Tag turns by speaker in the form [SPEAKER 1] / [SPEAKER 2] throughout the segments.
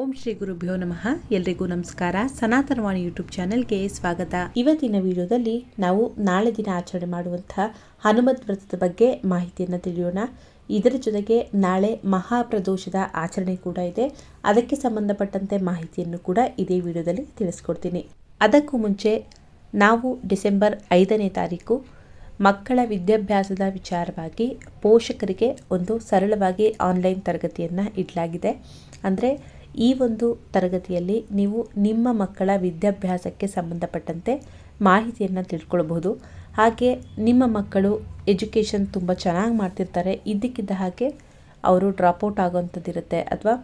[SPEAKER 1] ಓಂ ಶ್ರೀ ಗುರುಭ್ಯೋ ನಮಃ. ಎಲ್ರಿಗೂ ನಮಸ್ಕಾರ. ಸನಾತನವಾಣಿ ಯೂಟ್ಯೂಬ್ ಚಾನೆಲ್ಗೆ ಸ್ವಾಗತ. ಇವತ್ತಿನ ವಿಡಿಯೋದಲ್ಲಿ ನಾವು ನಾಳೆ ದಿನ ಆಚರಣೆ ಮಾಡುವಂತಹ ಹನುಮತ್ ವ್ರತದ ಬಗ್ಗೆ ಮಾಹಿತಿಯನ್ನು ತಿಳಿಯೋಣ. ಇದರ ಜೊತೆಗೆ ನಾಳೆ ಮಹಾಪ್ರದೋಷದ ಆಚರಣೆ ಕೂಡ ಇದೆ. ಅದಕ್ಕೆ ಸಂಬಂಧಪಟ್ಟಂತೆ ಮಾಹಿತಿಯನ್ನು ಕೂಡ ಇದೇ ವಿಡಿಯೋದಲ್ಲಿ ತಿಳಿಸ್ಕೊಡ್ತೀನಿ. ಅದಕ್ಕೂ ಮುಂಚೆ ನಾವು ಡಿಸೆಂಬರ್ ಐದನೇ ತಾರೀಕು ಮಕ್ಕಳ ವಿದ್ಯಾಭ್ಯಾಸದ ವಿಚಾರವಾಗಿ ಪೋಷಕರಿಗೆ ಒಂದು ಸರಳವಾಗಿ ಆನ್ಲೈನ್ ತರಗತಿಯನ್ನು ಇಡಲಾಗಿದೆ. ಅಂದರೆ ಈ ಒಂದು ತರಗತಿಯಲ್ಲಿ ನೀವು ನಿಮ್ಮ ಮಕ್ಕಳ ವಿದ್ಯಾಭ್ಯಾಸಕ್ಕೆ ಸಂಬಂಧಪಟ್ಟಂತೆ ಮಾಹಿತಿಯನ್ನು ತಿಳ್ಕೊಳ್ಬಹುದು. ಹಾಗೆ ನಿಮ್ಮ ಮಕ್ಕಳು ಎಜುಕೇಷನ್ ತುಂಬ ಚೆನ್ನಾಗಿ ಮಾಡ್ತಿರ್ತಾರೆ. ಇದ್ದಕ್ಕಿದ್ದ ಹಾಗೆ ಅವರು ಡ್ರಾಪ್ಔಟ್ ಆಗುವಂಥದ್ದಿರುತ್ತೆ ಅಥವಾ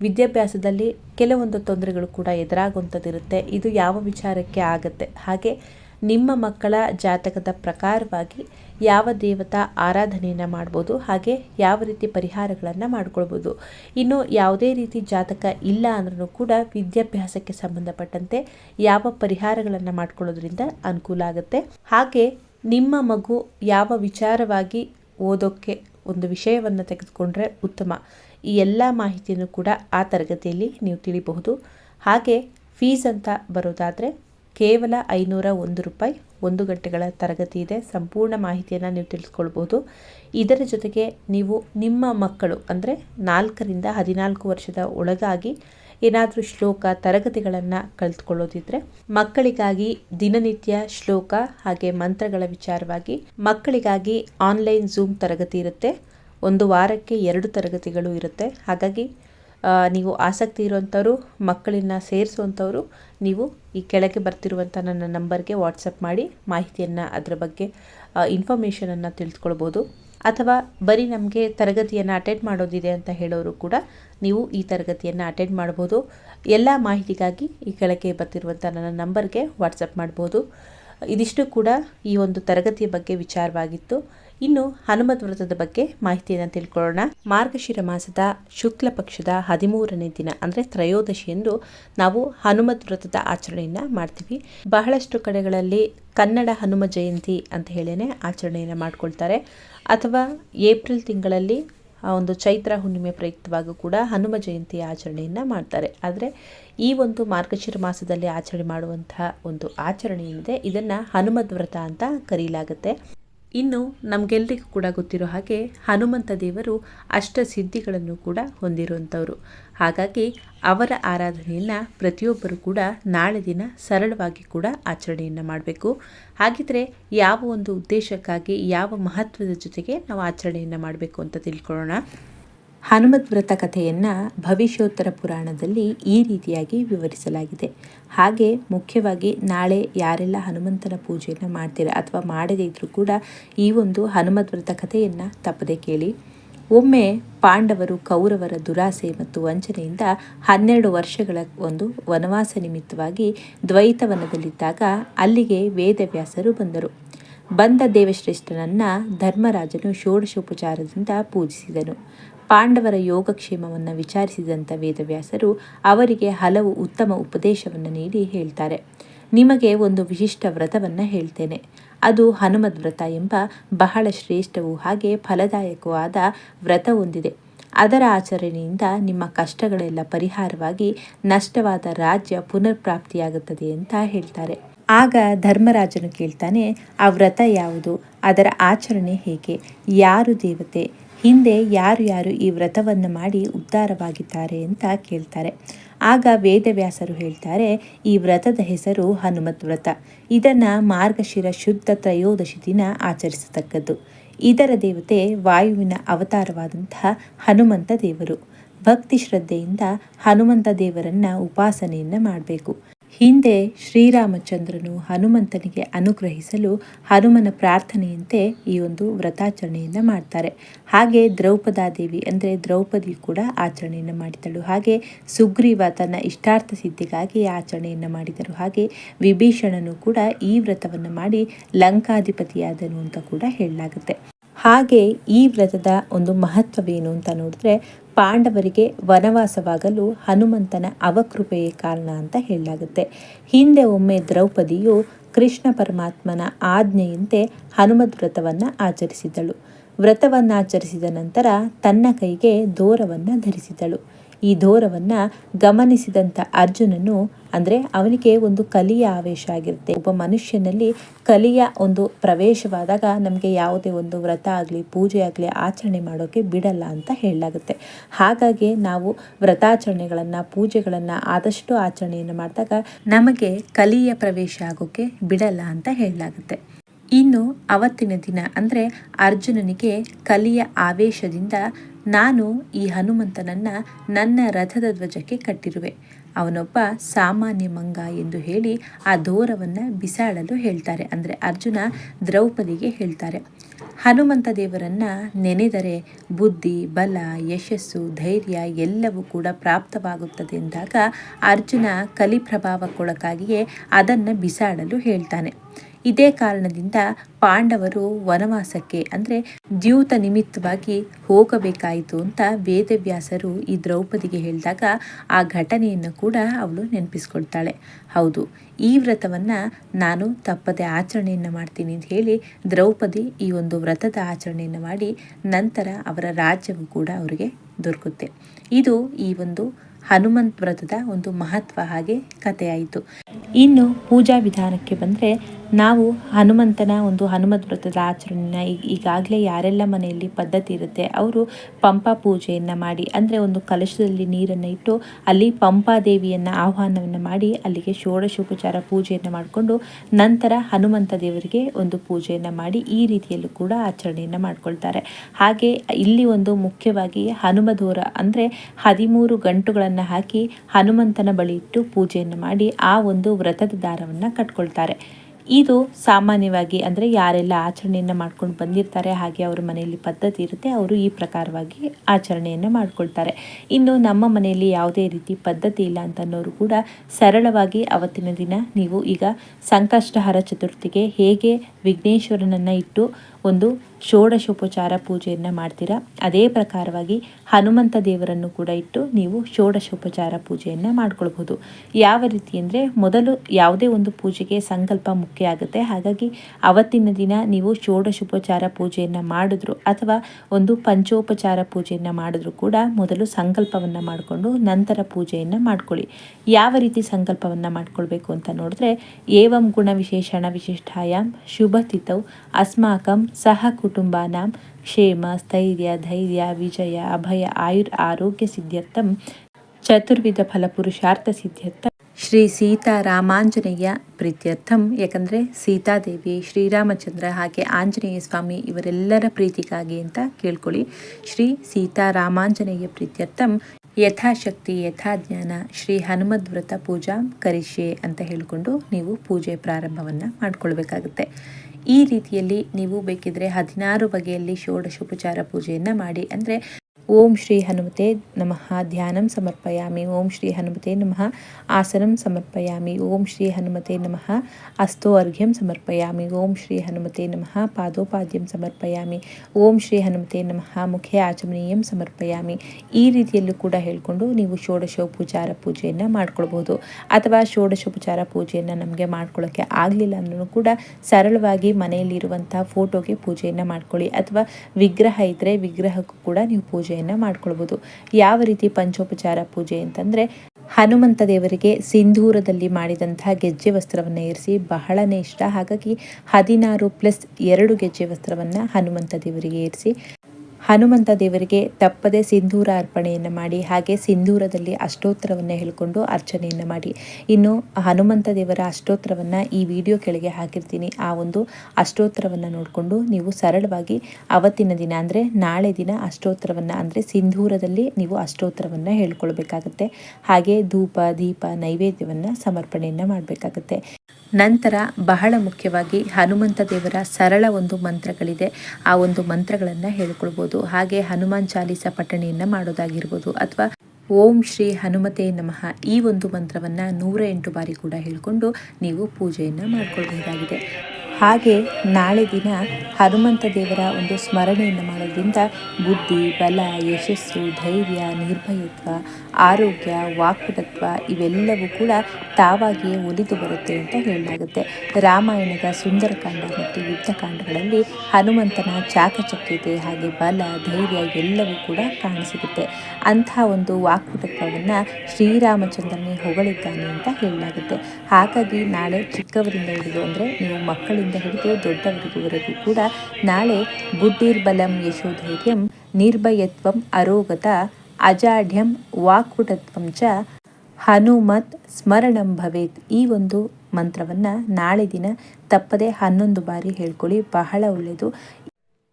[SPEAKER 1] ವಿದ್ಯಾಭ್ಯಾಸದಲ್ಲಿ ಕೆಲವೊಂದು ತೊಂದರೆಗಳು ಕೂಡ ಎದುರಾಗುವಂಥದ್ದಿರುತ್ತೆ ಇದು ಯಾವ ವಿಚಾರಕ್ಕೆ ಆಗುತ್ತೆ? ಹಾಗೆ ನಿಮ್ಮ ಮಕ್ಕಳ ಜಾತಕದ ಪ್ರಕಾರವಾಗಿ ಯಾವ ದೇವತಾ ಆರಾಧನೆಯನ್ನು ಮಾಡ್ಬೋದು, ಹಾಗೆ ಯಾವ ರೀತಿ ಪರಿಹಾರಗಳನ್ನು ಮಾಡ್ಕೊಳ್ಬೋದು. ಇನ್ನು ಯಾವುದೇ ರೀತಿ ಜಾತಕ ಇಲ್ಲ ಅಂದ್ರೂ ಕೂಡ ವಿದ್ಯಾಭ್ಯಾಸಕ್ಕೆ ಸಂಬಂಧಪಟ್ಟಂತೆ ಯಾವ ಪರಿಹಾರಗಳನ್ನು ಮಾಡ್ಕೊಳ್ಳೋದ್ರಿಂದ ಅನುಕೂಲ ಆಗುತ್ತೆ. ಹಾಗೆ ನಿಮ್ಮ ಮಗು ಯಾವ ವಿಚಾರವಾಗಿ ಓದೋಕ್ಕೆ ಒಂದು ವಿಷಯವನ್ನು ತೆಗೆದುಕೊಂಡ್ರೆ ಉತ್ತಮ, ಈ ಎಲ್ಲ ಮಾಹಿತಿಯನ್ನು ಕೂಡ ಆ ತರಗತಿಯಲ್ಲಿ ನೀವು ತಿಳಿಬಹುದು. ಹಾಗೆ ಫೀಸ್ ಅಂತ ಬರೋದಾದರೆ ಕೇವಲ ಐನೂರ ಒಂದು ರೂಪಾಯಿ ಒಂದು ಗಂಟೆಗಳ ತರಗತಿ ಇದೆ. ಸಂಪೂರ್ಣ ಮಾಹಿತಿಯನ್ನು ನೀವು ತಿಳಿಸ್ಕೊಳ್ಬೋದು. ಇದರ ಜೊತೆಗೆ ನೀವು ನಿಮ್ಮ ಮಕ್ಕಳು ಅಂದರೆ ನಾಲ್ಕರಿಂದ ಹದಿನಾಲ್ಕು ವರ್ಷದ ಒಳಗಾಗಿ ಏನಾದರೂ ಶ್ಲೋಕ ತರಗತಿಗಳನ್ನು ಕಲ್ತ್ಕೊಳ್ಳೋದಿದ್ರೆ ಮಕ್ಕಳಿಗಾಗಿ ದಿನನಿತ್ಯ ಶ್ಲೋಕ ಹಾಗೆ ಮಂತ್ರಗಳ ವಿಚಾರವಾಗಿ ಮಕ್ಕಳಿಗಾಗಿ ಆನ್ಲೈನ್ ಝೂಮ್ ತರಗತಿ ಇರುತ್ತೆ. ಒಂದು ವಾರಕ್ಕೆ ಎರಡು ತರಗತಿಗಳು ಇರುತ್ತೆ. ಹಾಗಾಗಿ ನೀವು ಆಸಕ್ತಿ ಇರುವಂಥವ್ರು, ಮಕ್ಕಳನ್ನ ಸೇರಿಸುವಂಥವ್ರು, ನೀವು ಈ ಕೆಳಗೆ ಬರ್ತಿರುವಂಥ ನನ್ನ ನಂಬರ್ಗೆ ವಾಟ್ಸಪ್ ಮಾಡಿ ಮಾಹಿತಿಯನ್ನು ಅದರ ಬಗ್ಗೆ ಇನ್ಫಾರ್ಮೇಷನನ್ನು ತಿಳಿದುಕೊಳ್ಬೋದು. ಅಥವಾ ಬರೀ ನಮಗೆ ತರಗತಿಯನ್ನು ಅಟೆಂಡ್ ಮಾಡೋದಿದೆ ಅಂತ ಹೇಳೋರು ಕೂಡ ನೀವು ಈ ತರಗತಿಯನ್ನು ಅಟೆಂಡ್ ಮಾಡ್ಬೋದು. ಎಲ್ಲ ಮಾಹಿತಿಗಾಗಿ ಈ ಕೆಳಗೆ ಬರ್ತಿರುವಂಥ ನನ್ನ ನಂಬರ್ಗೆ ವಾಟ್ಸಪ್ ಮಾಡ್ಬೋದು. ಇದಿಷ್ಟು ಕೂಡ ಈ ಒಂದು ತರಗತಿಯ ಬಗ್ಗೆ ವಿಚಾರವಾಗಿತ್ತು. ಇನ್ನು ಹನುಮದ್ ವ್ರತದ ಬಗ್ಗೆ ಮಾಹಿತಿಯನ್ನು ತಿಳ್ಕೊಳ್ಳೋಣ. ಮಾರ್ಗಶಿರ ಮಾಸದ ಶುಕ್ಲ ಪಕ್ಷದ ಹದಿಮೂರನೇ ದಿನ ಅಂದರೆ ತ್ರಯೋದಶಿಯಂದು ನಾವು ಹನುಮದ್ ವ್ರತದ ಆಚರಣೆಯನ್ನು ಮಾಡ್ತೀವಿ. ಬಹಳಷ್ಟು ಕಡೆಗಳಲ್ಲಿ ಕನ್ನಡ ಹನುಮ ಜಯಂತಿ ಅಂತ ಹೇಳೇನೆ ಆಚರಣೆಯನ್ನು ಮಾಡ್ಕೊಳ್ತಾರೆ. ಅಥವಾ ಏಪ್ರಿಲ್ ತಿಂಗಳಲ್ಲಿ ಒಂದು ಚೈತ್ರ ಹುಣ್ಣಿಮೆ ಪ್ರಯುಕ್ತವಾಗೂ ಕೂಡ ಹನುಮ ಜಯಂತಿ ಆಚರಣೆಯನ್ನು ಮಾಡ್ತಾರೆ. ಆದರೆ ಈ ಒಂದು ಮಾರ್ಗಶಿರ ಮಾಸದಲ್ಲಿ ಆಚರಣೆ ಮಾಡುವಂತಹ ಒಂದು ಆಚರಣೆ ಏನಿದೆ, ಇದನ್ನು ಹನುಮದ್ ವ್ರತ ಅಂತ ಕರೀಲಾಗುತ್ತೆ. ಇನ್ನು ನಮಗೆಲ್ಲರಿಗೂ ಕೂಡ ಗೊತ್ತಿರೋ ಹಾಗೆ ಹನುಮಂತ ದೇವರು ಅಷ್ಟ ಸಿದ್ಧಿಗಳನ್ನು ಕೂಡ ಹೊಂದಿರುವಂಥವರು. ಹಾಗಾಗಿ ಅವರ ಆರಾಧನೆಯನ್ನು ಪ್ರತಿಯೊಬ್ಬರು ಕೂಡ ನಾಳೆ ದಿನ ಸರಳವಾಗಿ ಕೂಡ ಆಚರಣೆಯನ್ನು ಮಾಡಬೇಕು. ಹಾಗಿದ್ರೆ ಯಾವ ಒಂದು ಉದ್ದೇಶಕ್ಕಾಗಿ ಯಾವ ಮಹತ್ವದ ಜೊತೆಗೆ ನಾವು ಆಚರಣೆಯನ್ನು ಮಾಡಬೇಕು ಅಂತ ತಿಳ್ಕೊಳ್ಳೋಣ. ಹನುಮತ್ ವ್ರತ ಕಥೆಯನ್ನು ಭವಿಷ್ಯೋತ್ತರ ಪುರಾಣದಲ್ಲಿ ಈ ರೀತಿಯಾಗಿ ವಿವರಿಸಲಾಗಿದೆ. ಹಾಗೆ ಮುಖ್ಯವಾಗಿ ನಾಳೆ ಯಾರೆಲ್ಲ ಹನುಮಂತನ ಪೂಜೆಯನ್ನು ಮಾಡ್ತೀರಾ ಅಥವಾ ಮಾಡದೇ ಇದ್ದರೂ ಕೂಡ ಈ ಒಂದು ಹನುಮತ್ ವ್ರತ ಕಥೆಯನ್ನು ತಪ್ಪದೆ ಕೇಳಿ. ಒಮ್ಮೆ ಪಾಂಡವರು ಕೌರವರ ದುರಾಸೆ ಮತ್ತು ವಂಚನೆಯಿಂದ ಹನ್ನೆರಡು ವರ್ಷಗಳ ಒಂದು ವನವಾಸ ನಿಮಿತ್ತವಾಗಿ ದ್ವೈತವನದಲ್ಲಿದ್ದಾಗ ಅಲ್ಲಿಗೆ ವೇದವ್ಯಾಸರು ಬಂದರು. ಬಂದ ದೇವಶ್ರೇಷ್ಠನನ್ನು ಧರ್ಮರಾಜನು ಷೋಡಶೋಪಚಾರದಿಂದ ಪೂಜಿಸಿದನು. ಪಾಂಡವರ ಯೋಗಕ್ಷೇಮವನ್ನು ವಿಚಾರಿಸಿದಂಥ ವೇದವ್ಯಾಸರು ಅವರಿಗೆ ಹಲವು ಉತ್ತಮ ಉಪದೇಶವನ್ನು ನೀಡಿ ಹೇಳ್ತಾರೆ. ನಿಮಗೆ ಒಂದು ವಿಶಿಷ್ಟ ವ್ರತವನ್ನು ಹೇಳ್ತೇನೆ. ಅದು ಹನುಮದ್ ವ್ರತ ಎಂಬ ಬಹಳ ಶ್ರೇಷ್ಠವೂ ಹಾಗೆ ಫಲದಾಯಕವಾದ ವ್ರತ ಹೊಂದಿದೆ. ಅದರ ಆಚರಣೆಯಿಂದ ನಿಮ್ಮ ಕಷ್ಟಗಳೆಲ್ಲ ಪರಿಹಾರವಾಗಿ ನಷ್ಟವಾದ ರಾಜ್ಯ ಪುನರ್ಪ್ರಾಪ್ತಿಯಾಗುತ್ತದೆ ಅಂತ ಹೇಳ್ತಾರೆ. ಆಗ ಧರ್ಮರಾಜನು ಕೇಳ್ತಾನೆ, ಆ ವ್ರತ ಯಾವುದು? ಅದರ ಆಚರಣೆ ಹೇಗೆ? ಯಾರು ದೇವತೆ? ಹಿಂದೆ ಯಾರು ಯಾರು ಈ ವ್ರತವನ್ನು ಮಾಡಿ ಉದ್ಧಾರವಾಗಿದ್ದಾರೆ ಅಂತ ಕೇಳ್ತಾರೆ. ಆಗ ವೇದವ್ಯಾಸರು ಹೇಳ್ತಾರೆ, ಈ ವ್ರತದ ಹೆಸರು ಹನುಮತ್ ವ್ರತ. ಇದನ್ನು ಮಾರ್ಗಶಿರ ಶುದ್ಧ ತ್ರಯೋದಶಿ ದಿನ ಆಚರಿಸತಕ್ಕದ್ದು. ಇದರ ದೇವತೆ ವಾಯುವಿನ ಅವತಾರವಾದಂತಹ ಹನುಮಂತ ದೇವರು. ಭಕ್ತಿ ಶ್ರದ್ಧೆಯಿಂದ ಹನುಮಂತ ದೇವರನ್ನ ಉಪಾಸನೆಯನ್ನು ಮಾಡಬೇಕು. ಹಿಂದೆ ಶ್ರೀರಾಮಚಂದ್ರನು ಹನುಮಂತನಿಗೆ ಅನುಗ್ರಹಿಸಲು ಹನುಮನ ಪ್ರಾರ್ಥನೆಯಂತೆ ಈ ಒಂದು ವ್ರತಾಚರಣೆಯನ್ನು ಮಾಡ್ತಾರೆ. ಹಾಗೆ ದ್ರೌಪದಾದೇವಿ ಅಂದರೆ ದ್ರೌಪದಿ ಕೂಡ ಆಚರಣೆಯನ್ನು ಮಾಡಿದಳು ಹಾಗೆ ಸುಗ್ರೀವ ತನ್ನ ಇಷ್ಟಾರ್ಥ ಸಿದ್ಧಿಗಾಗಿ ಆಚರಣೆಯನ್ನು ಮಾಡಿದರು. ಹಾಗೆ ವಿಭೀಷಣನು ಕೂಡ ಈ ವ್ರತವನ್ನು ಮಾಡಿ ಲಂಕಾಧಿಪತಿಯಾದನು ಅಂತ ಕೂಡ ಹೇಳಲಾಗುತ್ತೆ. ಹಾಗೆ ಈ ವ್ರತದ ಒಂದು ಮಹತ್ವವೇನು ಅಂತ ನೋಡಿದ್ರೆ ಪಾಂಡವರಿಗೆ ವನವಾಸವಾಗಲು ಹನುಮಂತನ ಅವಕೃಪೆಯೇ ಕಾರಣ ಅಂತ ಹೇಳಲಾಗುತ್ತೆ. ಹಿಂದೆ ಒಮ್ಮೆ ದ್ರೌಪದಿಯು ಕೃಷ್ಣ ಪರಮಾತ್ಮನ ಆಜ್ಞೆಯಂತೆ ಹನುಮದ್ ವ್ರತವನ್ನು ಆಚರಿಸಿದಳು ವ್ರತವನ್ನು ಆಚರಿಸಿದ ನಂತರ ತನ್ನ ಕೈಗೆ ದೋರವನ್ನು ಧರಿಸಿದಳು ಈ ದೋರವನ್ನು ಗಮನಿಸಿದಂಥ ಅರ್ಜುನನು, ಅಂದರೆ ಅವನಿಗೆ ಒಂದು ಕಲಿಯ ಆವೇಶ ಆಗಿರುತ್ತೆ. ಒಬ್ಬ ಮನುಷ್ಯನಲ್ಲಿ ಕಲಿಯ ಒಂದು ಪ್ರವೇಶವಾದಾಗ ನಮಗೆ ಯಾವುದೇ ಒಂದು ವ್ರತ ಆಗಲಿ, ಪೂಜೆ ಆಗಲಿ, ಆಚರಣೆ ಮಾಡೋಕ್ಕೆ ಬಿಡಲ್ಲ ಅಂತ ಹೇಳಲಾಗುತ್ತೆ. ಹಾಗಾಗಿ ನಾವು ವ್ರತಾಚರಣೆಗಳನ್ನು, ಪೂಜೆಗಳನ್ನು ಆದಷ್ಟು ಆಚರಣೆಯನ್ನು ಮಾಡಿದಾಗ ನಮಗೆ ಕಲಿಯ ಪ್ರವೇಶ ಆಗೋಕ್ಕೆ ಬಿಡಲ್ಲ ಅಂತ ಹೇಳಲಾಗುತ್ತೆ. ಇನ್ನು ಅವತ್ತಿನ ದಿನ, ಅಂದರೆ ಅರ್ಜುನನಿಗೆ ಕಲಿಯ ಆವೇಶದಿಂದ ನಾನು ಈ ಹನುಮಂತನನ್ನು ನನ್ನ ರಥದ ಧ್ವಜಕ್ಕೆ ಕಟ್ಟಿರುವೆ. ಅವನೊಬ್ಬ ಸಾಮಾನ್ಯ ಮಂಗ ಎಂದು ಹೇಳಿ ಆ ದೋರವನ್ನು ಬಿಸಾಡಲು ಹೇಳ್ತಾರೆ. ಅಂದರೆ ಅರ್ಜುನ ದ್ರೌಪದಿಗೆ ಹೇಳ್ತಾರೆ. ಹನುಮಂತ ದೇವರನ್ನ ನೆನೆದರೆ ಬುದ್ಧಿ, ಬಲ, ಯಶಸ್ಸು, ಧೈರ್ಯ ಎಲ್ಲವೂ ಕೂಡ ಪ್ರಾಪ್ತವಾಗುತ್ತದೆ ಎಂದಾಗ ಅರ್ಜುನ ಕಲಿ ಪ್ರಭಾವಕ್ಕೊಳಗಾಗಿಯೇ ಅದನ್ನು ಬಿಸಾಡಲು ಹೇಳ್ತಾನೆ. ಇದೇ ಕಾರಣದಿಂದ ಪಾಂಡವರು ವನವಾಸಕ್ಕೆ, ಅಂದರೆ ದ್ಯೂತ ನಿಮಿತ್ತವಾಗಿ ಹೋಗಬೇಕಾಯಿತು ಅಂತ ವೇದವ್ಯಾಸರು ಈ ದ್ರೌಪದಿಗೆ ಹೇಳಿದಾಗ ಆ ಘಟನೆಯನ್ನು ಕೂಡ ಅವಳು ನೆನಪಿಸ್ಕೊಳ್ತಾಳೆ. ಹೌದು, ಈ ವ್ರತವನ್ನು ನಾನು ತಪ್ಪದೆ ಆಚರಣೆಯನ್ನು ಮಾಡ್ತೀನಿ ಅಂತ ಹೇಳಿ ದ್ರೌಪದಿ ಈ ಒಂದು ವ್ರತದ ಆಚರಣೆಯನ್ನು ಮಾಡಿ ನಂತರ ಅವರ ರಾಜ್ಯವು ಕೂಡ ಅವರಿಗೆ ದೊರಕುತ್ತೆ. ಇದು ಈ ಒಂದು ಹನುಮಂತ್ ವ್ರತದ ಒಂದು ಮಹತ್ವ ಹಾಗೆ ಕಥೆಯಾಯಿತು. ಇನ್ನು ಪೂಜಾ ವಿಧಾನಕ್ಕೆ ಬಂದರೆ ನಾವು ಹನುಮಂತನ ಒಂದು ಹನುಮದ್ ವ್ರತದ ಆಚರಣೆನ ಈಗಾಗಲೇ ಯಾರೆಲ್ಲ ಮನೆಯಲ್ಲಿ ಪದ್ಧತಿ ಇರುತ್ತೆ, ಅವರು ಪಂಪಾ ಪೂಜೆಯನ್ನು ಮಾಡಿ, ಅಂದರೆ ಒಂದು ಕಲಶದಲ್ಲಿ ನೀರನ್ನು ಇಟ್ಟು ಅಲ್ಲಿ ಪಂಪಾದೇವಿಯನ್ನು ಆಹ್ವಾನವನ್ನು ಮಾಡಿ, ಅಲ್ಲಿಗೆ ಷೋಡಶೋಪಚಾರ ಪೂಜೆಯನ್ನು ಮಾಡಿಕೊಂಡು ನಂತರ ಹನುಮಂತ ದೇವರಿಗೆ ಒಂದು ಪೂಜೆಯನ್ನು ಮಾಡಿ ಈ ರೀತಿಯಲ್ಲೂ ಕೂಡ ಆಚರಣೆಯನ್ನು ಮಾಡ್ಕೊಳ್ತಾರೆ. ಹಾಗೆ ಇಲ್ಲಿ ಒಂದು ಮುಖ್ಯವಾಗಿ ಹನುಮದೋರ ಅಂದರೆ ಹದಿಮೂರು ಗಂಟುಗಳನ್ನು ಹಾಕಿ ಹನುಮಂತನ ಬಳಿ ಇಟ್ಟು ಪೂಜೆಯನ್ನು ಮಾಡಿ ಆ ಒಂದು ವ್ರತದ ದಾರವನ್ನು ಕಟ್ಕೊಳ್ತಾರೆ. ಇದು ಸಾಮಾನ್ಯವಾಗಿ ಅಂದರೆ ಯಾರೆಲ್ಲ ಆಚರಣೆಯನ್ನು ಮಾಡ್ಕೊಂಡು ಬಂದಿರ್ತಾರೆ, ಹಾಗೆ ಅವರ ಮನೆಯಲ್ಲಿ ಪದ್ಧತಿ ಇರುತ್ತೆ, ಅವರು ಈ ಪ್ರಕಾರವಾಗಿ ಆಚರಣೆಯನ್ನು ಮಾಡ್ಕೊಳ್ತಾರೆ. ಇನ್ನು ನಮ್ಮ ಮನೆಯಲ್ಲಿ ಯಾವುದೇ ರೀತಿ ಪದ್ಧತಿ ಇಲ್ಲ ಅಂತ ಅನ್ನೋರು ಕೂಡ ಸರಳವಾಗಿ ಅವತ್ತಿನ ದಿನ ನೀವು ಈಗ ಸಂಕಷ್ಟಹರ ಚತುರ್ಥಿಗೆ ಹೇಗೆ ವಿಘ್ನೇಶ್ವರನನ್ನು ಇಟ್ಟು ಒಂದು ಷೋಡಶೋಪಚಾರ ಪೂಜೆಯನ್ನು ಮಾಡ್ತೀರಾ? ಅದೇ ಪ್ರಕಾರವಾಗಿ ಹನುಮಂತ ದೇವರನ್ನು ಕೂಡ ಇಟ್ಟು ನೀವು ಷೋಡಶೋಪಚಾರ ಪೂಜೆಯನ್ನು ಮಾಡ್ಕೊಳ್ಬೋದು. ಯಾವ ರೀತಿ ಅಂದರೆ ಮೊದಲು ಯಾವುದೇ ಒಂದು ಪೂಜೆಗೆ ಸಂಕಲ್ಪ ಮುಖ್ಯ ಆಗುತ್ತೆ. ಹಾಗಾಗಿ ಅವತ್ತಿನ ದಿನ ನೀವು ಷೋಡಶೋಪಚಾರ ಪೂಜೆಯನ್ನು ಮಾಡಿದ್ರು ಅಥವಾ ಒಂದು ಪಂಚೋಪಚಾರ ಪೂಜೆಯನ್ನು ಮಾಡಿದ್ರು ಕೂಡ ಮೊದಲು ಸಂಕಲ್ಪವನ್ನು ಮಾಡಿಕೊಂಡು ನಂತರ ಪೂಜೆಯನ್ನು ಮಾಡ್ಕೊಳ್ಳಿ. ಯಾವ ರೀತಿ ಸಂಕಲ್ಪವನ್ನು ಮಾಡ್ಕೊಳ್ಬೇಕು ಅಂತ ನೋಡಿದ್ರೆ ಏವಂ ಗುಣ ವಿಶೇಷಣ ವಿಶಿಷ್ಟಾಯಾಮ್ ಶುಭ ತಿಥೌ ಅಸ್ಮಾಕಂ ಸಹ ಕುಟುಂಬಾನಾಂ ಕ್ಷೇಮ, ಸ್ಥೈರ್ಯ, ಧೈರ್ಯ, ವಿಜಯ, ಅಭಯ, ಆಯುರ್, ಆರೋಗ್ಯ ಸಿದ್ಧ್ಯರ್ಥಂ ಚತುರ್ವಿಧ ಫಲಪುರುಷಾರ್ಥ ಪುರುಷಾರ್ಥ ಶ್ರೀ ಶ್ರೀ ಸೀತಾರಾಮಾಂಜನೇಯ ಪ್ರೀತ್ಯರ್ಥಂ. ಯಾಕಂದರೆ ಸೀತಾದೇವಿ, ಶ್ರೀರಾಮಚಂದ್ರ ಹಾಗೆ ಆಂಜನೇಯ ಸ್ವಾಮಿ ಇವರೆಲ್ಲರ ಪ್ರೀತಿಗಾಗಿ ಅಂತ ಕೇಳ್ಕೊಳ್ಳಿ. ಶ್ರೀ ಸೀತಾ ರಾಮಾಂಜನೇಯ ಪ್ರೀತ್ಯರ್ಥಂ. ಯಥಾಶಕ್ತಿ, ಯಥಾಜ್ಞಾನ, ಶ್ರೀ ಹನುಮದ್ವ್ರತ ಪೂಜಾ ಕರಿಷ್ಯೆ ಅಂತ ಹೇಳಿಕೊಂಡು ನೀವು ಪೂಜೆ ಪ್ರಾರಂಭವನ್ನು ಮಾಡ್ಕೊಳ್ಬೇಕಾಗುತ್ತೆ. ಈ ರೀತಿಯಲ್ಲಿ ನೀವು ಬೇಕಿದ್ರೆ ಹದಿನಾರು ಬಗೆಯಲ್ಲಿ ಷೋಡಶೋಪಚಾರ ಪೂಜೆಯನ್ನು ಮಾಡಿ. ಅಂದರೆ ಓಂ ಶ್ರೀ ಹನುಮತೆ ನಮಃ. ಧ್ಯಾನಂ ಸಮರ್ಪಯಾಮಿ. ಓಂ ಶ್ರೀ ಹನುಮತೆ ನಮಃ. ಆಸನಂ ಸಮರ್ಪಯಾಮಿ. ಓಂ ಶ್ರೀ ಹನುಮತೆ ನಮಃ. ಅಸ್ತೋ ಅರ್ಘ್ಯಂ ಸಮರ್ಪಯಾಮಿ. ಓಂ ಶ್ರೀ ಹನುಮತೆ ನಮಃ. ಪಾದೋಪಾದ್ಯಂ ಸಮರ್ಪಯಾಮಿ. ಓಂ ಶ್ರೀ ಹನುಮತೆ ನಮಃ. ಮುಖ್ಯ ಆಚಮನೀಯಂ ಸಮರ್ಪಯಾಮಿ. ಈ ರೀತಿಯಲ್ಲೂ ಕೂಡ ಹೇಳಿಕೊಂಡು ನೀವು ಷೋಡಶೋಪಚಾರ ಪೂಜೆಯನ್ನು ಮಾಡ್ಕೊಳ್ಬೋದು ಅಥವಾ ಷೋಡಶೋಪಚಾರ ಪೂಜೆಯನ್ನು ನಮಗೆ ಮಾಡ್ಕೊಳ್ಳೋಕ್ಕೆ ಆಗಲಿಲ್ಲ ಅಂದ್ರೂ ಕೂಡ ಸರಳವಾಗಿ ಮನೆಯಲ್ಲಿರುವಂಥ ಫೋಟೋಗೆ ಪೂಜೆಯನ್ನು ಮಾಡ್ಕೊಳ್ಳಿ. ಅಥವಾ ವಿಗ್ರಹ ಇದ್ದರೆ ವಿಗ್ರಹಕ್ಕೂ ಕೂಡ ನೀವು ಪೂಜೆಯನ್ನು ಮಾಡ್ಕೊಳ್ಬೋದು. ಯಾವ ರೀತಿ ಪಂಚೋಪಚಾರ ಪೂಜೆ ಅಂತಂದರೆ, ಹನುಮಂತ ದೇವರಿಗೆ ಸಿಂಧೂರದಲ್ಲಿ ಮಾಡಿದಂತಹ ಗೆಜ್ಜೆ ವಸ್ತ್ರವನ್ನು ಇರಿಸಿ ಬಹಳನೇ ಇಷ್ಟ. ಹಾಗಾಗಿ ಹದಿನಾರು ಪ್ಲಸ್ ಎರಡು ಗೆಜ್ಜೆ ವಸ್ತ್ರವನ್ನು ಹನುಮಂತ ದೇವರಿಗೆ ಏರಿಸಿ ಹನುಮಂತ ದೇವರಿಗೆ ತಪ್ಪದೆ ಸಿಂಧೂರ ಅರ್ಪಣೆಯನ್ನು ಮಾಡಿ, ಹಾಗೆ ಸಿಂಧೂರದಲ್ಲಿ ಅಷ್ಟೋತ್ತರವನ್ನು ಹೇಳಿಕೊಂಡು ಅರ್ಚನೆಯನ್ನು ಮಾಡಿ. ಇನ್ನು ಹನುಮಂತ ದೇವರ ಅಷ್ಟೋತ್ತರವನ್ನು ಈ ವಿಡಿಯೋ ಕೆಳಗೆ ಹಾಕಿರ್ತೀನಿ. ಆ ಒಂದು ಅಷ್ಟೋತ್ತರವನ್ನು ನೋಡಿಕೊಂಡು ನೀವು ಸರಳವಾಗಿ ಅವತ್ತಿನ ದಿನ ಅಂದರೆ ನಾಳೆ ದಿನ ಅಷ್ಟೋತ್ತರವನ್ನು ಅಂದರೆ ಸಿಂಧೂರದಲ್ಲಿ ನೀವು ಅಷ್ಟೋತ್ತರವನ್ನು ಹೇಳ್ಕೊಳ್ಬೇಕಾಗತ್ತೆ. ಹಾಗೆ ಧೂಪ, ದೀಪ, ನೈವೇದ್ಯವನ್ನು ಸಮರ್ಪಣೆಯನ್ನು ಮಾಡಬೇಕಾಗತ್ತೆ. ನಂತರ ಬಹಳ ಮುಖ್ಯವಾಗಿ ಹನುಮಂತ ದೇವರ ಸರಳ ಒಂದು ಮಂತ್ರಗಳಿದೆ. ಆ ಒಂದು ಮಂತ್ರಗಳನ್ನು ಹೇಳ್ಕೊಳ್ಬೋದು. ಹಾಗೆ ಹನುಮಾನ್ ಚಾಲೀಸ ಪಠಣೆಯನ್ನು ಮಾಡೋದಾಗಿರ್ಬೋದು ಅಥವಾ ಓಂ ಶ್ರೀ ಹನುಮತೆ ನಮಃ ಈ ಒಂದು ಮಂತ್ರವನ್ನು ನೂರ ಎಂಟು ಬಾರಿ ಕೂಡ ಹೇಳಿಕೊಂಡು ನೀವು ಪೂಜೆಯನ್ನು ಮಾಡಿಕೊಳ್ಬಹುದಾಗಿದೆ. ಹಾಗೆ ನಾಳೆ ದಿನ ಹನುಮಂತ ದೇವರ ಒಂದು ಸ್ಮರಣೆಯನ್ನು ಮಾಡೋದ್ರಿಂದ ಬುದ್ಧಿ, ಬಲ, ಯಶಸ್ಸು, ಧೈರ್ಯ, ನಿರ್ಭಯತ್ವ ಆರೋಗ್ಯ ವಾಕ್ಪಟತ್ವ ಇವೆಲ್ಲವೂ ಕೂಡ ತಾವಾಗಿಯೇ ಒಲಿದು ಬರುತ್ತೆ ಅಂತ ಹೇಳಲಾಗುತ್ತೆ. ರಾಮಾಯಣದ ಸುಂದರಕಾಂಡ ಮತ್ತು ಯುದ್ಧಕಾಂಡಗಳಲ್ಲಿ ಹನುಮಂತನ ಚಾಕಚಕ್ಯತೆ ಹಾಗೆ ಬಲ, ಧೈರ್ಯ ಎಲ್ಲವೂ ಕೂಡ ಕಾಣಿಸುತ್ತೆ ಅಂತಹ ಒಂದು ವಾಕ್ಪಟತ್ವವನ್ನು ಶ್ರೀರಾಮಚಂದ್ರನೇ ಹೊಗಳಿದ್ದಾನೆ ಅಂತ ಹೇಳಲಾಗುತ್ತೆ. ಹಾಗಾಗಿ ನಾಳೆ ಚಿಕ್ಕವರಿಂದ ಹಿಡಿದು ಅಂದರೆ ನೀವು ಮಕ್ಕಳಿಂದ ಹಿಡಿದು ದೊಡ್ಡವರಿಗೂವರೆಗೂ ಕೂಡ ನಾಳೆ ಬುದ್ಧಿರ್ಬಲಂ ಯಶೋಧೈರ್ಯಂ ನಿರ್ಭಯತ್ವಂ ಅರೋಗತ ಅಜಾಢ್ಯಂ ವಾಕ್ಪುಟತ್ವಂ ಚ ಹನುಮತ್ ಸ್ಮರಣಂ ಭವೇತ್. ಈ ಒಂದು ಮಂತ್ರವನ್ನು ನಾಳೆ ದಿನ ತಪ್ಪದೆ ಹನ್ನೊಂದು ಬಾರಿ ಹೇಳ್ಕೊಳ್ಳಿ, ಬಹಳ ಒಳ್ಳೆಯದು.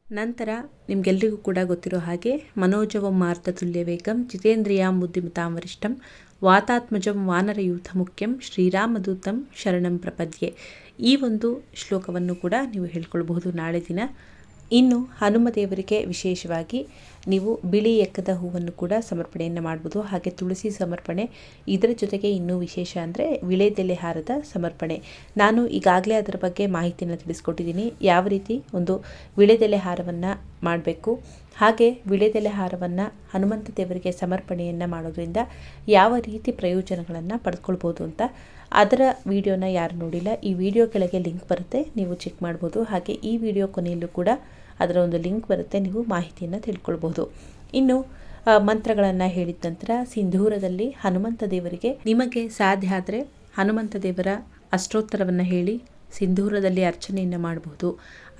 [SPEAKER 1] ನಂತರ ನಿಮಗೆಲ್ಲರಿಗೂ ಕೂಡ ಗೊತ್ತಿರೋ ಹಾಗೆ ಮನೋಜವಂ ಮಾರ್ತ ತುಲ್ಯ ವೇಗಂ ಜಿತೇಂದ್ರಿಯಾಂ ಬುದ್ಧಿಮತಾಂ ವರಿಷ್ಠಂ ವಾತಾತ್ಮಜಂ ವಾನರಯೂಥ ಮುಖ್ಯಂ ಶ್ರೀರಾಮದೂತಂ ಶರಣಂ ಪ್ರಪದ್ಯೆ. ಈ ಒಂದು ಶ್ಲೋಕವನ್ನು ಕೂಡ ನೀವು ಹೇಳ್ಕೊಳ್ಬಹುದು ನಾಳೆ ದಿನ. ಇನ್ನು ಹನುಮದೇವರಿಗೆ ವಿಶೇಷವಾಗಿ ನೀವು ಬಿಳಿ ಎಕ್ಕದ ಹೂವನ್ನು ಕೂಡ ಸಮರ್ಪಣೆಯನ್ನು ಮಾಡ್ಬೋದು. ಹಾಗೆ ತುಳಸಿ ಸಮರ್ಪಣೆ, ಇದರ ಜೊತೆಗೆ ಇನ್ನೂ ವಿಶೇಷ ಅಂದರೆ ವಿಳೆದೆಲೆ ಹಾರದ ಸಮರ್ಪಣೆ. ನಾನು ಈಗಾಗಲೇ ಅದರ ಬಗ್ಗೆ ಮಾಹಿತಿಯನ್ನು ತಿಳಿಸ್ಕೊಟ್ಟಿದ್ದೀನಿ. ಯಾವ ರೀತಿ ಒಂದು ವಿಳೆದೆಲೆ ಹಾರವನ್ನು ಮಾಡಬೇಕು, ಹಾಗೆ ವಿಳೆದೆಲೆ ಹಾರವನ್ನು ಹನುಮಂತ ದೇವರಿಗೆ ಸಮರ್ಪಣೆಯನ್ನು ಮಾಡೋದ್ರಿಂದ ಯಾವ ರೀತಿ ಪ್ರಯೋಜನಗಳನ್ನು ಪಡ್ಕೊಳ್ಬೋದು ಅಂತ ಅದರ ವಿಡಿಯೋನ ಯಾರು ನೋಡಿಲ್ಲ, ಈ ವಿಡಿಯೋ ಕೆಳಗೆ ಲಿಂಕ್ ಬರುತ್ತೆ, ನೀವು ಚೆಕ್ ಮಾಡ್ಬೋದು. ಹಾಗೆ ಈ ವಿಡಿಯೋ ಕೊನೆಯಲ್ಲೂ ಕೂಡ ಅದರ ಒಂದು ಲಿಂಕ್ ಬರುತ್ತೆ, ನೀವು ಮಾಹಿತಿಯನ್ನು ತಿಳ್ಕೊಳ್ಬಹುದು. ಇನ್ನು ಮಂತ್ರಗಳನ್ನು ಹೇಳಿದ ನಂತರ ಸಿಂಧೂರದಲ್ಲಿ ಹನುಮಂತ ದೇವರಿಗೆ ನಿಮಗೆ ಸಾಧ್ಯ ಆದರೆ ಹನುಮಂತ ದೇವರ ಅಷ್ಟೋತ್ತರವನ್ನು ಹೇಳಿ ಸಿಂಧೂರದಲ್ಲಿ ಅರ್ಚನೆಯನ್ನು ಮಾಡಬಹುದು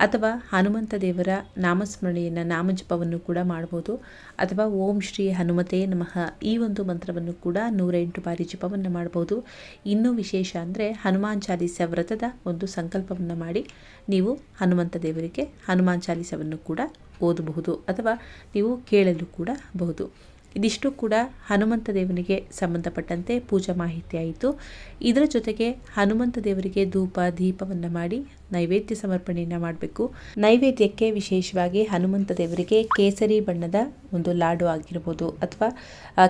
[SPEAKER 1] ಅಥವಾ ಹನುಮಂತ ದೇವರ ನಾಮಸ್ಮರಣೆಯನ್ನು, ನಾಮಜಪವನ್ನು ಕೂಡ ಮಾಡ್ಬೋದು. ಅಥವಾ ಓಂ ಶ್ರೀ ಹನುಮತೇ ನಮಃ ಈ ಒಂದು ಮಂತ್ರವನ್ನು ಕೂಡ ನೂರ ಎಂಟು ಬಾರಿ ಜಪವನ್ನು ಮಾಡಬಹುದು ಇನ್ನೂ ವಿಶೇಷ ಅಂದರೆ ಹನುಮಾನ್ ಚಾಲೀಸ ವ್ರತದ ಒಂದು ಸಂಕಲ್ಪವನ್ನು ಮಾಡಿ ನೀವು ಹನುಮಂತ ದೇವರಿಗೆ ಹನುಮಾನ್ ಚಾಲೀಸವನ್ನು ಕೂಡ ಓದಬಹುದು ಅಥವಾ ನೀವು ಕೇಳಲು ಕೂಡ ಬಹುದು. ಇದಿಷ್ಟು ಕೂಡ ಹನುಮಂತ ದೇವನಿಗೆ ಸಂಬಂಧಪಟ್ಟಂತೆ ಪೂಜಾ ಮಾಹಿತಿ ಆಯಿತು. ಇದರ ಜೊತೆಗೆ ಹನುಮಂತ ದೇವರಿಗೆ ಧೂಪ, ದೀಪವನ್ನು ಮಾಡಿ ನೈವೇದ್ಯ ಸಮರ್ಪಣೆಯನ್ನು ಮಾಡಬೇಕು. ನೈವೇದ್ಯಕ್ಕೆ ವಿಶೇಷವಾಗಿ ಹನುಮಂತ ದೇವರಿಗೆ ಕೇಸರಿ ಬಣ್ಣದ ಒಂದು ಲಾಡು ಆಗಿರ್ಬೋದು ಅಥವಾ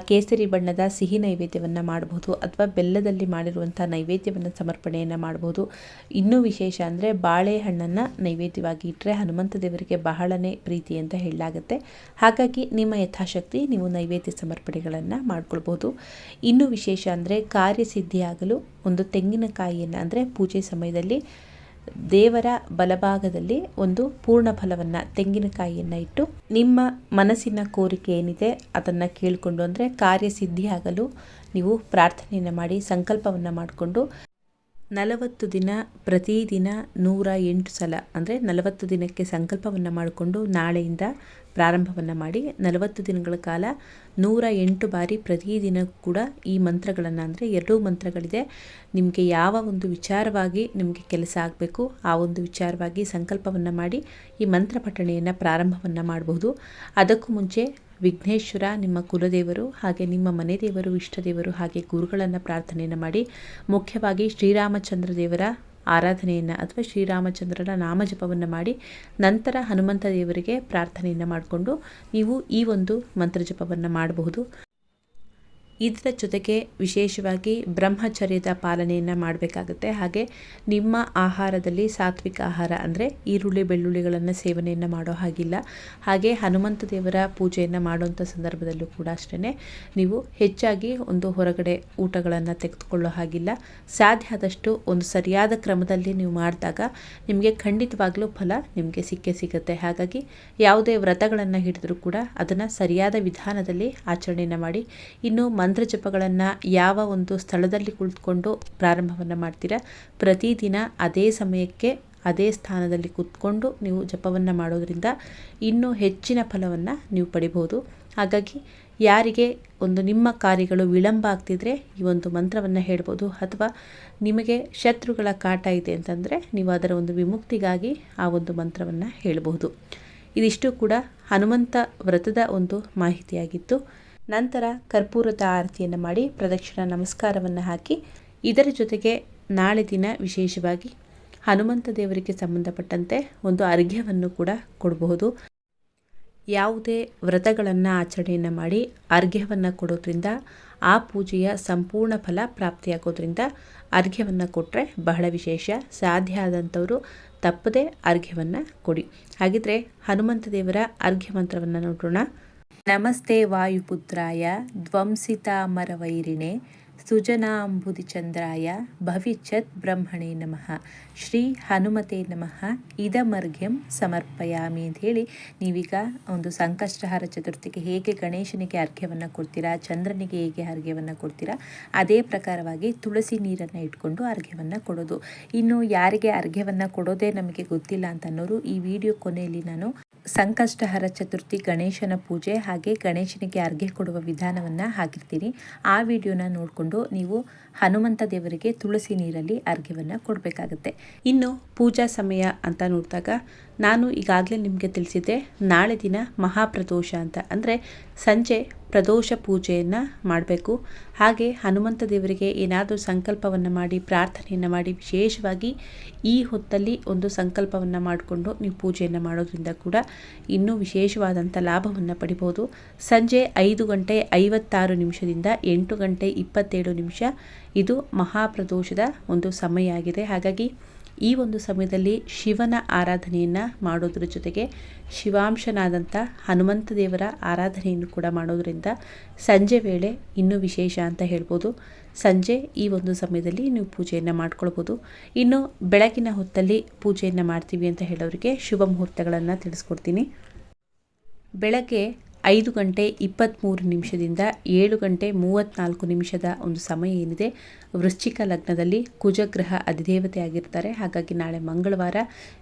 [SPEAKER 1] ಕೇಸರಿ ಬಣ್ಣದ ಸಿಹಿ ನೈವೇದ್ಯವನ್ನು ಮಾಡಬಹುದು ಅಥವಾ ಬೆಲ್ಲದಲ್ಲಿ ಮಾಡಿರುವಂಥ ನೈವೇದ್ಯವನ್ನು ಸಮರ್ಪಣೆಯನ್ನು ಮಾಡಬಹುದು ಇನ್ನೂ ವಿಶೇಷ ಅಂದರೆ ಬಾಳೆಹಣ್ಣನ್ನು ನೈವೇದ್ಯವಾಗಿ ಇಟ್ಟರೆ ಹನುಮಂತ ದೇವರಿಗೆ ಬಹಳನೇ ಪ್ರೀತಿ ಅಂತ ಹೇಳಲಾಗುತ್ತೆ. ಹಾಗಾಗಿ ನಿಮ್ಮ ಯಥಾಶಕ್ತಿ ನೀವು ನೈವೇದ್ಯ ಸಮರ್ಪಣೆಗಳನ್ನು ಮಾಡ್ಕೊಳ್ಬೋದು. ಇನ್ನೂ ವಿಶೇಷ ಅಂದರೆ ಕಾರ್ಯಸಿದ್ಧಿಯಾಗಲು ಒಂದು ತೆಂಗಿನಕಾಯಿಯನ್ನು ಅಂದರೆ ಪೂಜೆ ಸಮಯದಲ್ಲಿ ದೇವರ ಬಲಭಾಗದಲ್ಲಿ ಒಂದು ಪೂರ್ಣ ಫಲವನ್ನು, ತೆಂಗಿನಕಾಯಿಯನ್ನು ಇಟ್ಟು ನಿಮ್ಮ ಮನಸ್ಸಿನ ಕೋರಿಕೆ ಏನಿದೆ ಅದನ್ನು ಕೇಳಿಕೊಂಡು ಅಂದರೆ ಕಾರ್ಯಸಿದ್ಧಿಯಾಗಲು ನೀವು ಪ್ರಾರ್ಥನೆಯನ್ನು ಮಾಡಿ, ಸಂಕಲ್ಪವನ್ನು ಮಾಡಿಕೊಂಡು ನಲವತ್ತು ದಿನ ಪ್ರತಿದಿನ ನೂರ ಎಂಟು ಸಲ, ಅಂದರೆ ನಲವತ್ತು ದಿನಕ್ಕೆ ಸಂಕಲ್ಪವನ್ನು ಮಾಡಿಕೊಂಡು ನಾಳೆಯಿಂದ ಪ್ರಾರಂಭವನ್ನು ಮಾಡಿ ನಲವತ್ತು ದಿನಗಳ ಕಾಲ ನೂರ ಎಂಟು ಬಾರಿ ಪ್ರತಿದಿನ ಕೂಡ ಈ ಮಂತ್ರಗಳನ್ನು ಅಂದರೆ ಎರಡೂ ಮಂತ್ರಗಳಿದೆ. ನಿಮಗೆ ಯಾವ ಒಂದು ವಿಚಾರವಾಗಿ ನಿಮಗೆ ಕೆಲಸ ಆಗಬೇಕು, ಆ ಒಂದು ವಿಚಾರವಾಗಿ ಸಂಕಲ್ಪವನ್ನು ಮಾಡಿ ಈ ಮಂತ್ರ ಪಠಣೆಯನ್ನು ಪ್ರಾರಂಭವನ್ನು ಮಾಡಬಹುದು ಅದಕ್ಕೂ ಮುಂಚೆ ವಿಘ್ನೇಶ್ವರ, ನಿಮ್ಮ ಕುಲದೇವರು ಹಾಗೆ ನಿಮ್ಮ ಮನೆ ದೇವರು ಇಷ್ಟದೇವರು ಹಾಗೆ ಗುರುಗಳನ್ನು ಪ್ರಾರ್ಥನೆಯನ್ನು ಮಾಡಿ ಮುಖ್ಯವಾಗಿ ಶ್ರೀರಾಮಚಂದ್ರ ದೇವರ ಆರಾಧನೆಯನ್ನು ಅಥವಾ ಶ್ರೀರಾಮಚಂದ್ರನ ನಾಮಜಪವನ್ನು ಮಾಡಿ ನಂತರ ಹನುಮಂತ ದೇವರಿಗೆ ಪ್ರಾರ್ಥನೆಯನ್ನು ಮಾಡಿಕೊಂಡು ನೀವು ಈ ಒಂದು ಮಂತ್ರಜಪವನ್ನು ಮಾಡಬಹುದು. ಇದರ ಜೊತೆಗೆ ವಿಶೇಷವಾಗಿ ಬ್ರಹ್ಮಚರ್ಯದ ಪಾಲನೆಯನ್ನು ಮಾಡಬೇಕಾಗುತ್ತೆ. ಹಾಗೆ ನಿಮ್ಮ ಆಹಾರದಲ್ಲಿ ಸಾತ್ವಿಕ ಆಹಾರ ಅಂದರೆ ಈರುಳ್ಳಿ, ಬೆಳ್ಳುಳ್ಳಿಗಳನ್ನು ಸೇವನೆಯನ್ನು ಮಾಡೋ ಹಾಗಿಲ್ಲ. ಹಾಗೆ ಹನುಮಂತ ದೇವರ ಪೂಜೆಯನ್ನು ಮಾಡುವಂಥ ಸಂದರ್ಭದಲ್ಲೂ ಕೂಡ ಅಷ್ಟೇ ನೀವು ಹೆಚ್ಚಾಗಿ ಒಂದು ಹೊರಗಡೆ ಊಟಗಳನ್ನು ತೆಗೆದುಕೊಳ್ಳೋ ಹಾಗಿಲ್ಲ. ಸಾಧ್ಯ ಆದಷ್ಟು ಒಂದು ಸರಿಯಾದ ಕ್ರಮದಲ್ಲಿ ನೀವು ಮಾಡಿದಾಗ ನಿಮಗೆ ಖಂಡಿತವಾಗ್ಲೂ ಫಲ ನಿಮಗೆ ಸಿಕ್ಕೇ ಸಿಗುತ್ತೆ. ಹಾಗಾಗಿ ಯಾವುದೇ ವ್ರತಗಳನ್ನು ಹಿಡಿದ್ರೂ ಕೂಡ ಅದನ್ನು ಸರಿಯಾದ ವಿಧಾನದಲ್ಲಿ ಆಚರಣೆಯನ್ನು ಮಾಡಿ. ಇನ್ನು ಮಂತ್ರ ಜಪಗಳನ್ನು ಯಾವ ಒಂದು ಸ್ಥಳದಲ್ಲಿ ಕುಳಿತುಕೊಂಡು ಪ್ರಾರಂಭವನ್ನು ಮಾಡ್ತೀರಾ? ಪ್ರತಿದಿನ ಅದೇ ಸಮಯಕ್ಕೆ ಅದೇ ಸ್ಥಾನದಲ್ಲಿ ಕೂತ್ಕೊಂಡು ನೀವು ಜಪವನ್ನು ಮಾಡೋದರಿಂದ ಇನ್ನೂ ಹೆಚ್ಚಿನ ಫಲವನ್ನು ನೀವು ಪಡಿಬೋದು ಹಾಗಾಗಿ ಯಾರಿಗೆ ಒಂದು ನಿಮ್ಮ ಕಾರ್ಯಗಳು ವಿಳಂಬ ಆಗ್ತಿದ್ರೆ ಈ ಒಂದು ಮಂತ್ರವನ್ನು ಹೇಳ್ಬೋದು. ಅಥವಾ ನಿಮಗೆ ಶತ್ರುಗಳ ಕಾಟ ಇದೆ ಅಂತಂದರೆ ನೀವು ಅದರ ಒಂದು ವಿಮುಕ್ತಿಗಾಗಿ ಆ ಒಂದು ಮಂತ್ರವನ್ನು ಹೇಳಬಹುದು ಇದಿಷ್ಟು ಕೂಡ ಹನುಮಂತ ವ್ರತದ ಒಂದು ಮಾಹಿತಿಯಾಗಿತ್ತು. ನಂತರ ಕರ್ಪೂರದ ಆರತಿಯನ್ನು ಮಾಡಿ ಪ್ರದಕ್ಷಿಣ ನಮಸ್ಕಾರವನ್ನು ಹಾಕಿ, ಇದರ ಜೊತೆಗೆ ನಾಳೆ ದಿನ ವಿಶೇಷವಾಗಿ ಹನುಮಂತ ದೇವರಿಗೆ ಸಂಬಂಧಪಟ್ಟಂತೆ ಒಂದು ಅರ್ಘ್ಯವನ್ನು ಕೂಡ ಕೊಡಬಹುದು. ಯಾವುದೇ ವ್ರತಗಳನ್ನು ಆಚರಣೆಯನ್ನು ಮಾಡಿ ಅರ್ಘ್ಯವನ್ನು ಕೊಡೋದ್ರಿಂದ, ಆ ಪೂಜೆಯ ಸಂಪೂರ್ಣ ಫಲ ಪ್ರಾಪ್ತಿಯಾಗೋದ್ರಿಂದ ಅರ್ಘ್ಯವನ್ನು ಕೊಟ್ಟರೆ ಬಹಳ ವಿಶೇಷ. ಸಾಧ್ಯ ಆದಂಥವರು ತಪ್ಪದೇ ಅರ್ಘ್ಯವನ್ನು ಕೊಡಿ. ಹಾಗಿದ್ರೆ ಹನುಮಂತ ದೇವರ ಅರ್ಘ್ಯ ಮಂತ್ರವನ್ನು ನೋಡೋಣ. ನಮಸ್ತೆ ವಾಯುಪುತ್ರಾಯ ಧ್ವಂಸಿತಾಮರವೈರಿಣೆ ಸುಜನಾಂಬುದಿ ಚಂದ್ರಾಯ ಭವಿಷ್ಯತ್ ಬ್ರಹ್ಮಣೇ ನಮಃ. ಶ್ರೀ ಹನುಮತೆ ನಮಃ. ಇದಮರ್ಘ್ಯಂ ಸಮರ್ಪಯಾಮಿ ಅಂತ ಹೇಳಿ ನೀವೀಗ ಒಂದು ಸಂಕಷ್ಟಹಾರ ಚತುರ್ಥಿಗೆ ಹೇಗೆ ಗಣೇಶನಿಗೆ ಅರ್ಘ್ಯವನ್ನು ಕೊಡ್ತೀರಾ, ಚಂದ್ರನಿಗೆ ಹೇಗೆ ಅರ್ಘ್ಯವನ್ನು ಕೊಡ್ತೀರಾ, ಅದೇ ಪ್ರಕಾರವಾಗಿ ತುಳಸಿ ನೀರನ್ನು ಇಟ್ಕೊಂಡು ಅರ್ಘ್ಯವನ್ನು ಕೊಡೋದು. ಇನ್ನು ಯಾರಿಗೆ ಅರ್ಘ್ಯವನ್ನು ಕೊಡೋದೇ ನಮಗೆ ಗೊತ್ತಿಲ್ಲ ಅಂತ ಅನ್ನೋರು ಈ ವಿಡಿಯೋ ಕೊನೆಯಲ್ಲಿ ನಾನು ಸಂಕಷ್ಟಹರ ಚತುರ್ಥಿ ಗಣೇಶನ ಪೂಜೆ ಹಾಗೆ ಗಣೇಶನಿಗೆ ಅರ್ಘ್ಯ ಕೊಡುವ ವಿಧಾನವನ್ನು ಹಾಕಿರ್ತೀನಿ. ಆ ವಿಡಿಯೋನ ನೋಡಿಕೊಂಡು ನೀವು ಹನುಮಂತ ದೇವರಿಗೆ ತುಳಸಿ ನೀರಲ್ಲಿ ಅರ್ಘ್ಯವನ್ನು ಕೊಡಬೇಕಾಗತ್ತೆ. ಇನ್ನು ಪೂಜಾ ಸಮಯ ಅಂತ ನೋಡಿದಾಗ ನಾನು ಈಗಾಗಲೇ ನಿಮಗೆ ತಿಳಿಸಿದ್ದೆ, ನಾಳೆ ದಿನ ಮಹಾಪ್ರದೋಷ ಅಂತ. ಅಂದರೆ ಸಂಜೆ ಪ್ರದೋಷ ಪೂಜೆಯನ್ನು ಮಾಡಬೇಕು. ಹಾಗೆ ಹನುಮಂತ ದೇವರಿಗೆ ಏನಾದರೂ ಸಂಕಲ್ಪವನ್ನು ಮಾಡಿ, ಪ್ರಾರ್ಥನೆಯನ್ನು ಮಾಡಿ, ವಿಶೇಷವಾಗಿ ಈ ಹೊತ್ತಲ್ಲಿ ಒಂದು ಸಂಕಲ್ಪವನ್ನು ಮಾಡಿಕೊಂಡು ನೀವು ಪೂಜೆಯನ್ನು ಮಾಡೋದ್ರಿಂದ ಕೂಡ ಇನ್ನೂ ವಿಶೇಷವಾದಂಥ ಲಾಭವನ್ನು ಪಡಿಬೋದು. ಸಂಜೆ ಐದು ಗಂಟೆ ಐವತ್ತಾರು ನಿಮಿಷದಿಂದ ಎಂಟು ಗಂಟೆ ಇಪ್ಪತ್ತೇಳು ನಿಮಿಷ ಇದು ಮಹಾಪ್ರದೋಷದ ಒಂದು ಸಮಯ ಆಗಿದೆ. ಹಾಗಾಗಿ ಈ ಒಂದು ಸಮಯದಲ್ಲಿ ಶಿವನ ಆರಾಧನೆಯನ್ನು ಮಾಡೋದ್ರ ಜೊತೆಗೆ ಶಿವಾಂಶನಾದಂಥ ಹನುಮಂತ ದೇವರ ಆರಾಧನೆಯನ್ನು ಕೂಡ ಮಾಡೋದರಿಂದ ಸಂಜೆ ವೇಳೆ ಇನ್ನೂ ವಿಶೇಷ ಅಂತ ಹೇಳ್ಬೋದು. ಸಂಜೆ ಈ ಒಂದು ಸಮಯದಲ್ಲಿ ನೀವು ಪೂಜೆಯನ್ನು ಮಾಡ್ಕೊಳ್ಬೋದು. ಇನ್ನು ಬೆಳಗಿನ ಹೊತ್ತಲ್ಲಿ ಪೂಜೆಯನ್ನು ಮಾಡ್ತೀವಿ ಅಂತ ಹೇಳೋರಿಗೆ ಶುಭ ಮುಹೂರ್ತಗಳನ್ನು ತಿಳಿಸ್ಕೊಡ್ತೀನಿ. ಬೆಳಗ್ಗೆ ಐದು ಗಂಟೆ ಇಪ್ಪತ್ತ್ಮೂರು ನಿಮಿಷದಿಂದ ಏಳು ಗಂಟೆ ಮೂವತ್ತ್ನಾಲ್ಕು ನಿಮಿಷದ ಒಂದು ಸಮಯ ಏನಿದೆ. ವೃಶ್ಚಿಕ ಲಗ್ನದಲ್ಲಿ ಕುಜಗ್ರಹ ಅಧಿದೇವತೆ ಆಗಿರ್ತಾರೆ. ಹಾಗಾಗಿ ನಾಳೆ ಮಂಗಳವಾರ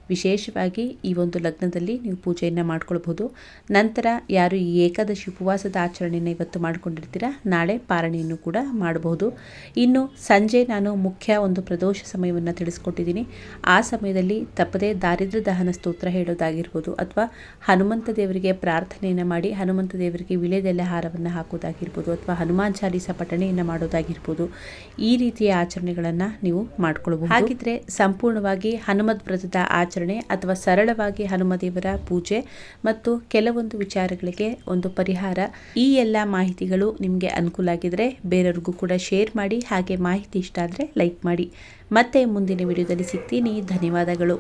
[SPEAKER 1] ವಿಶೇಷವಾಗಿ ಈ ಒಂದು ಲಗ್ನದಲ್ಲಿ ನೀವು ಪೂಜೆಯನ್ನು ಮಾಡ್ಕೊಳ್ಬೋದು ನಂತರ ಯಾರು ಈ ಏಕಾದಶಿ ಉಪವಾಸದ ಆಚರಣೆಯನ್ನು ಇವತ್ತು ಮಾಡಿಕೊಂಡಿರ್ತೀರಾ, ನಾಳೆ ಪಾರಣೆಯನ್ನು ಕೂಡ ಮಾಡಬಹುದು. ಇನ್ನು ಸಂಜೆ ನಾನು ಮುಖ್ಯ ಒಂದು ಪ್ರದೋಷ ಸಮಯವನ್ನು ತಿಳಿಸ್ಕೊಟ್ಟಿದ್ದೀನಿ. ಆ ಸಮಯದಲ್ಲಿ ತಪ್ಪದೇ ದಾರಿದ್ರ ದಹನ ಸ್ತೋತ್ರ ಹೇಳೋದಾಗಿರ್ಬೋದು ಅಥವಾ ಹನುಮಂತ ದೇವರಿಗೆ ಪ್ರಾರ್ಥನೆಯನ್ನು ಮಾಡಿ ಹನುಮಂತ ದೇವರಿಗೆ ವಿಳೆದೆಲೆ ಹಾರವನ್ನು ಹಾಕೋದಾಗಿರ್ಬೋದು ಅಥವಾ ಹನುಮಾನ್ ಚಾಲೀಸ ಪಠಣೆಯನ್ನು ಮಾಡೋದಾಗಿರ್ಬೋದು ಈ ರೀತಿಯ ಆಚರಣೆಗಳನ್ನು ನೀವು ಮಾಡ್ಕೊಳ್ಬಹುದು. ಹಾಗಿದ್ರೆ ಸಂಪೂರ್ಣವಾಗಿ ಹನುಮದ್ ವ್ರತದ ಆಚರಣೆ ಅಥವಾ ಸರಳವಾಗಿ ಹನುಮದೇವರ ಪೂಜೆ ಮತ್ತು ಕೆಲವೊಂದು ವಿಚಾರಗಳಿಗೆ ಒಂದು ಪರಿಹಾರ, ಈ ಎಲ್ಲ ಮಾಹಿತಿಗಳು ನಿಮಗೆ ಅನುಕೂಲ ಆಗಿದ್ರೆ ಬೇರೆಯವ್ರಿಗೂ ಕೂಡ ಶೇರ್ ಮಾಡಿ, ಹಾಗೆ ಮಾಹಿತಿ ಇಷ್ಟ ಆದರೆ ಲೈಕ್ ಮಾಡಿ. ಮತ್ತೆ ಮುಂದಿನ ವಿಡಿಯೋದಲ್ಲಿ ಸಿಗ್ತೀನಿ. ಧನ್ಯವಾದಗಳು.